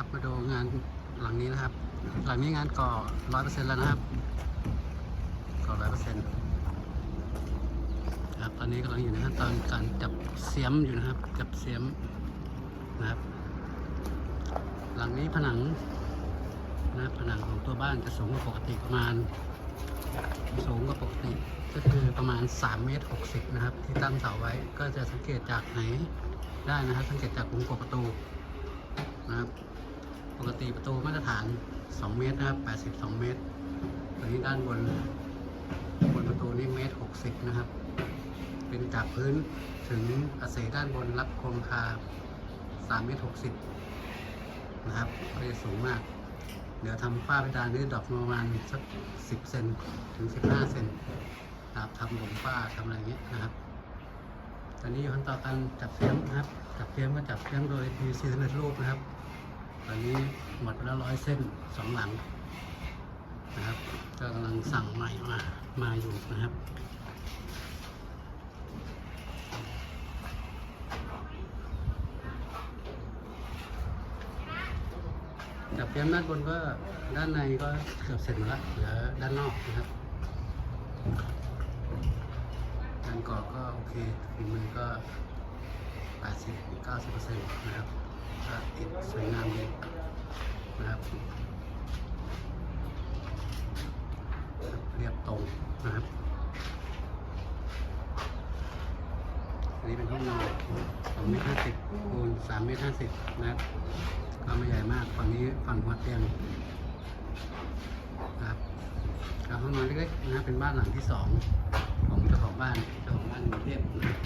นะครับมาดูงานหลังนี้นะครับ หลังนี้งานก่อร้อยเปอร์เซ็นต์แล้วนะครับก่อร้อยเปอร์เซ็นต์ครับตอนนี้กำลังอยู่ในขั้นตอนการจับเสียมอยู่นะครับ จับเสียมนะครับ หลังนี้ผนังนะผนังของตัวบ้านจะสูงกว่าปกติประมาณ สูงกว่าปกติ ก็คือประมาณ3เมตร60นะครับ ที่ตั้งเสาไว้ก็จะสังเกตจากไหนได้นะครับ สังเกตจากวงกบประตูนะครับ ปกติประตูมาตรฐาน 2 เมตรนะครับ82 เมตรตัวนี้ด้านบนบนประตูนี่เมตร 60 นะครับ เป็นจากพื้นถึงอาเสด้านบนรับโครงคา3เมตร 60 นะครับก็จะสูงมาก เดี๋ยวทำฝ้าเพดานนี้ดอกประมาณสัก 10 เซนถึง 15 เซนนะครับทำหลุมฝ้าทำอะไรเงี้ยนะครับตอนนี้อยู่ขั้นตอนการจับเฟียมนะครับ จับเฟียมก็จับเฟียมโดย PVC สำเร็จรูปนะครับ อนนี้หมดแล้วร้อยเส้นสองหลังนะครับก็กำลังสั่งใหม่มามาอยู่นะครับจับเฟียมด้านบนก็ด้านในก็เกือบเสร็จหมดแล้วเหลือด้านนอกนะครับการก่อก็โอเคฝีมือก็ 80 90%นะครับก็ติดสวยงามดีนะครับเรียบตรงนะครับ อั นี้เป็นห้องนอน2เมตร50คูณ3เมตร50นะครับก็ไม่ใหญ่มากฝั่งนี้ฝั่งหัวเตียงครับกับห้องนอนเล็กๆนะครับเป็นบ้านหลังที่สองของเจ้าของบ้านเจ้าของบ้านกรุงเทพนะ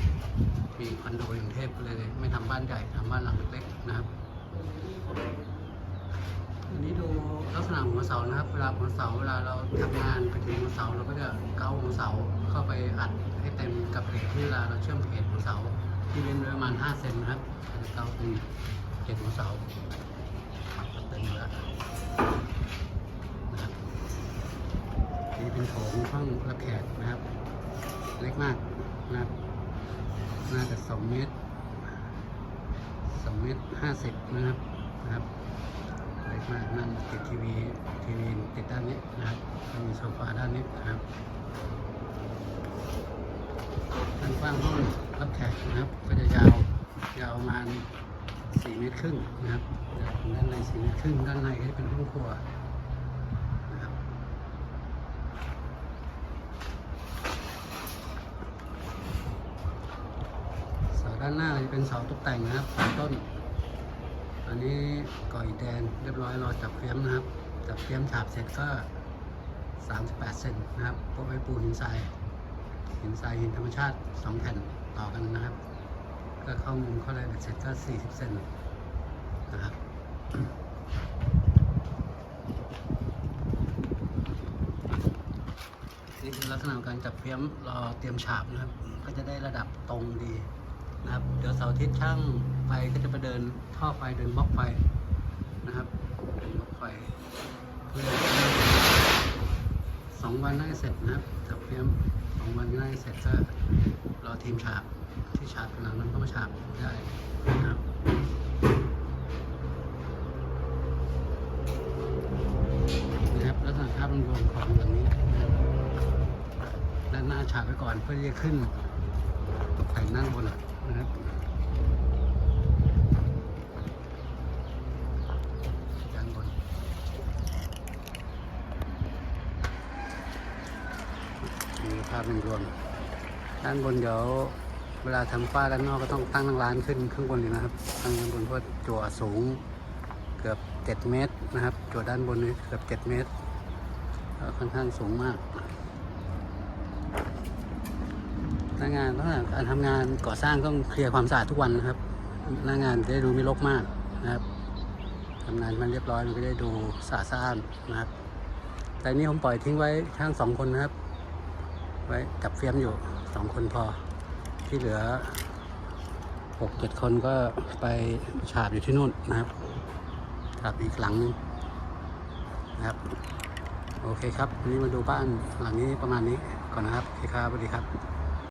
มีคอนโดกรุงเทพก็เลยไม่ทำบ้านใหญ่ทำบ้านหลังเล็กๆนะครับอันนี้ดูลักษณะหัวเสานะครับ เวลาหัวเสาเวลาเราทำงานไปถึงหัวเสาเราก็จะเกาหัวเสา เข้าไปอัดให้เต็มกับเหล็กที่เวลาเราเชื่อมเพจหัวเสาที่เว้นไว้ประมาณ 5 เซนนะครับเราเกาป็นเจ็ดหัวเสาเต็มแล้วนะครับนี่เป็นโถงห้องรับแขกนะครับ เล็กมากนะครับน่าจะสองเมตรสองเมตรห้าสิบนะครับนะครับเล็กมากนั่นติดทีวีทีวีติดด้านนี้นะครับมีโซฟาด้านนี้นะครับานกว้างห้องรับแขกนะครับ ก็จะยาวยาวประมาณสี่เมตรครึ่งนะครับด้านในสี่เมตรครึ่งด้านในก็จะเป็นห้องครัวนะครับเสาด้านหน้าจะเป็นเสาตกแต่งนะครับสามต้นอันนี้ก่ออิฐแดงเรียบร้อยรอจับเฟียมนะครับจับเฟียมฉาบเสร็จก็38เซนนะครับพวกไว้ปูหินทราย หินทรายหินธรรมชาติสองแผ่นต่อกันนะครับ ก็เข้ามุมเข้าอะไรเสร็จก็40เซนนะครับนี่คือลักษณะการจับเฟี้ยมรอเตรียมฉาบนะครับ ก็จะได้ระดับตรงดีนะครับ เดี๋ยวเสาร์อาทิตย์ช่างไฟก็จะไปเดินท่อไฟเดินบล็อกไฟนะครับเดินบล็อกไฟเพื่อสองวันน่าจะเสร็จนะครับจับเฟี้ยม องวันน่าจะเสร็จก็รอทีมฉาบที่ฉาบกำลังนั้นก็มาฉาบได้นะครับนะครับลักษณะภาพรวมของหลังนี้นะครับด้านหน้าฉากไปก่อนเพื่อที่จะขึ้นตกแต่งด้านบนนะครับด้านบน นี่ภาพรวม ด้านบนเดี๋ยวเวลาทำฝ้าด้านนอกก็ต้องตั้งร้านขึ้นข้างบนอยู่นะครับ ตั้งด้านบนเพราะจั่วสูงเกือบ 7 เมตรนะครับจั่วด้านบนนี้เกือบ 7 เมตรก็ค่อนข้างสูงมากหน้างานลักษณะการทำงานก่อสร้างต้องเคลียร์ความสะอาดทุกวันนะครับ หน้างานจะได้ดูไม่รกมากนะครับทำงานมันเรียบร้อยมันก็ได้ดูสะอาดนนะครับแต่นี้ผมปล่อยทิ้งไว้ช่างสองคนนะครับ ไว้จับเฟียมอยู่สองคนพอ ที่เหลือหกเจ็ดคนก็ไปฉาบอยู่ที่นู่นนะครับครับอีกหลังหนึงนะครับ โอเคครับวันนี้มาดูบ้านหลังนี้ประมาณนี้ก่อนนะครับโอเคครับสวัสดีครับ